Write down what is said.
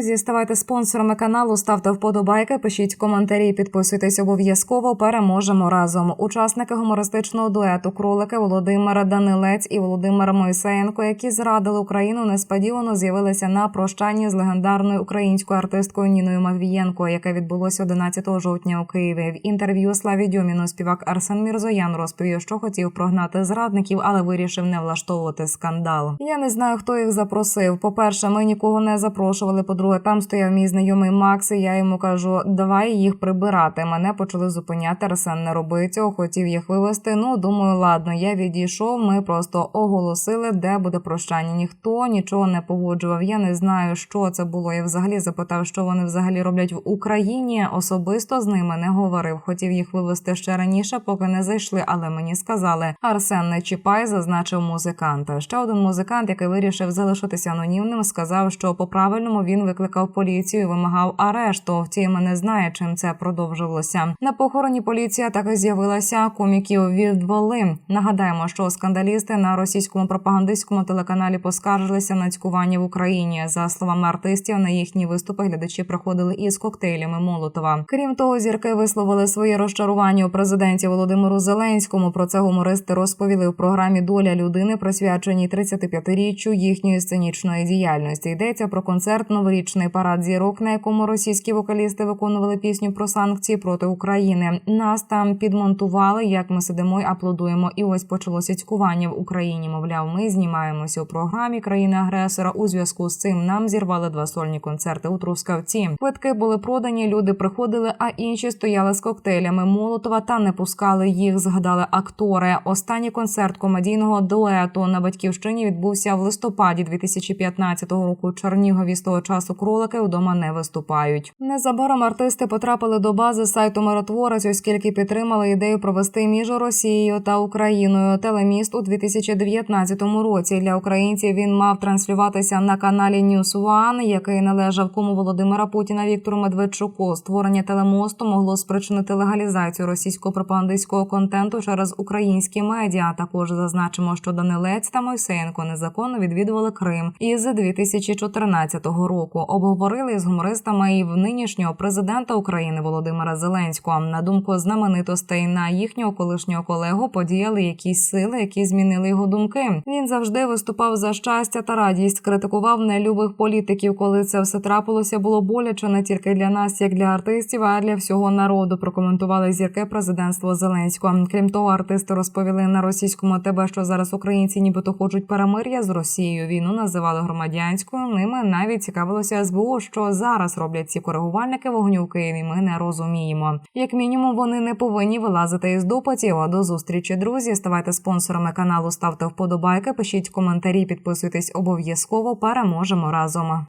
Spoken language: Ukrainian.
Друзі, ставайте спонсорами каналу, ставте вподобайки, пишіть коментарі, підписуйтесь обов'язково. Переможемо разом. Учасники гумористичного дуету кролики Володимира Данилець і Володимир Мойсеєнко, які зрадили Україну, несподівано з'явилися на прощанні з легендарною українською артисткою Ніною Матвієнко, яке відбулося 11 жовтня у Києві. В інтерв'ю Славі Дьоміну співак Арсен Мірзоян розповів, що хотів прогнати зрадників, але вирішив не влаштовувати скандал. Я не знаю, хто їх запросив. По перше, ми нікого не запрошували. По-друге, там стояв мій знайомий Макс. і Я йому кажу, давай їх прибирати. Мене почали зупиняти. Арсен не роби цього, хотів їх вивезти. Ну думаю, ладно, я відійшов. Ми просто оголосили, де буде прощання. Ніхто нічого не погоджував. Я не знаю, що це було. Я взагалі запитав, що вони взагалі роблять в Україні. Особисто з ними не говорив. Хотів їх вивезти ще раніше, поки не зайшли. Але мені сказали, Арсен не чіпай, зазначив музиканта. Ще один музикант, який вирішив залишитися анонімним, сказав, що по правильному він викликав поліцію і вимагав арешту. Втім, не знає, чим це продовжувалося. На похороні поліція так і з'явилася. Коміків відвели. Нагадаємо, що скандалісти на російському пропагандистському телеканалі поскаржилися на цькування в Україні. За словами артистів, на їхні виступи глядачі приходили із коктейлями Молотова. Крім того, зірки висловили своє розчарування у президенті Володимиру Зеленському. Про це гумористи розповіли в програмі Доля людини, присвяченій 35-річчю їхньої сценічної діяльності. Йдеться про концерт новорічний парад зірок, на якому російські вокалісти виконували пісню про санкції проти України. Нас там підмонтували, як ми сидимо й аплодуємо. І ось почалося цькування в Україні. Мовляв, ми знімаємося у програмі країни-агресора. У зв'язку з цим нам зірвали два сольні концерти у Трускавці. Квитки були продані, люди приходили, а інші стояли з коктейлями Молотова та не пускали їх. Згадали актори. Останній концерт комедійного дуету на батьківщині відбувся в листопаді 2015 року. Чернігові з того часу кролики вдома не виступають. Незабаром артисти потрапили до бази сайту Миротворець, оскільки підтримали ідею провести між Росією та Україною телеміст у 2019 році. Для українців він мав транслюватися на каналі News One, який належав кому Володимира Путіна Віктору Медведчуку. Створення телемосту могло спричинити легалізацію російського пропагандистського контенту через українські медіа. Також зазначимо, що Данилець та Мойсеєнко незаконно відвідували Крим із 2014 року. Обговорили з гумористами і в нинішнього президента України Володимира Зеленського. На думку знаменитостей на їхнього колишнього колегу подіяли якісь сили, які змінили його думки. Він завжди виступав за щастя та радість, критикував нелюбих політиків. Коли це все трапилося, було боляче не тільки для нас, як для артистів, а для всього народу. Прокоментували зірки президентства Зеленського. Крім того, артисти розповіли на російському ТБ, що зараз українці нібито хочуть перемир'я з Росією. Війну називали громадянською. Ними навіть цікавилося СБУ, що зараз роблять ці коригувальники вогню в. Ми не розуміємо. Як мінімум, вони не повинні вилазити із допитів. А До зустрічі, друзі. Ставайте спонсорами каналу, ставте вподобайки, пишіть коментарі, підписуйтесь обов'язково. Переможемо разом.